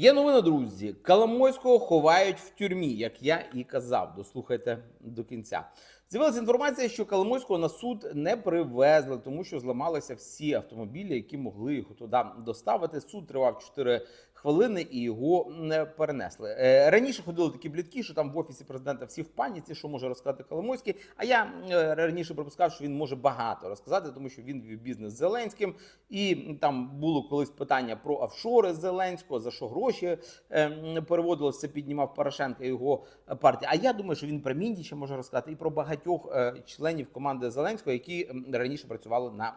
Є новина, друзі. Коломойського ховають в тюрмі, як я і казав. Дослухайте до кінця. З'явилася інформація, що Коломойського на суд не привезли, тому що зламалися всі автомобілі, які могли його туди доставити. Суд тривав 4 хвилини і його не перенесли. Е, Раніше ходили такі плітки, що там в офісі президента всі в паніці, що може розказати Коломойський. А я е, раніше припускав, що він може багато розказати, тому що він вів бізнес з Зеленським, і там було колись питання про офшори Зеленського, за що гроші е, переводилося, піднімав Порошенко і його партія. А я думаю, що він про Міндіча може розказати і про багатьох членів команди Зеленського, які раніше працювали на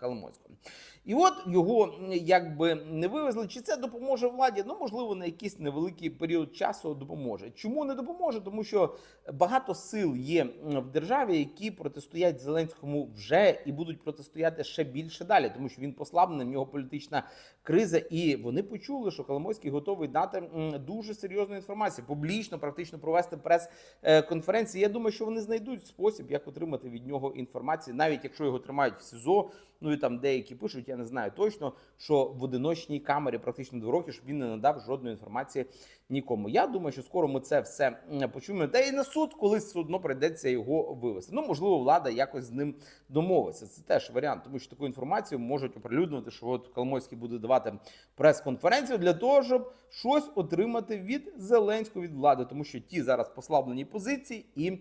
Коломойському. І от його якби не вивезли. Чи це допоможе владі? Ну можливо, на якийсь невеликий період часу допоможе. Чому не допоможе? Тому що багато сил є в державі, які протистоять Зеленському вже і будуть протистояти ще більше далі, тому що він послаблений, в нього політична криза, і вони почули, що Коломойський готовий дати дуже серйозну інформацію, публічно, практично провести прес-конференції. Я думаю, що вони знайдуть спосіб, як отримати від нього інформацію, навіть якщо його тримають в СІЗО. Ну і там деякі пишуть, я не знаю точно, що в одиночній камері практично два роки, щоб він не надав жодної інформації нікому. Я думаю, що скоро ми це все почуємо. Та і на суд колись все одно прийдеться його вивести. Ну можливо, влада якось з ним домовиться. Це теж варіант, тому що таку інформацію можуть оприлюднювати, що от Коломойський буде давати прес-конференцію для того, щоб щось отримати від Зеленського від влади, тому що ті зараз послаблені позиції і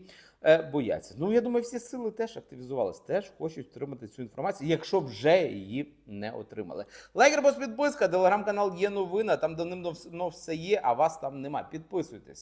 бояться. Ну я думаю, всі сили теж активізувались, теж хочуть отримати цю інформацію, якщо вже її не отримали. Лайк, підписка, телеграм-канал є новина. Там давним все є, а вас там нема. Підписуйтесь.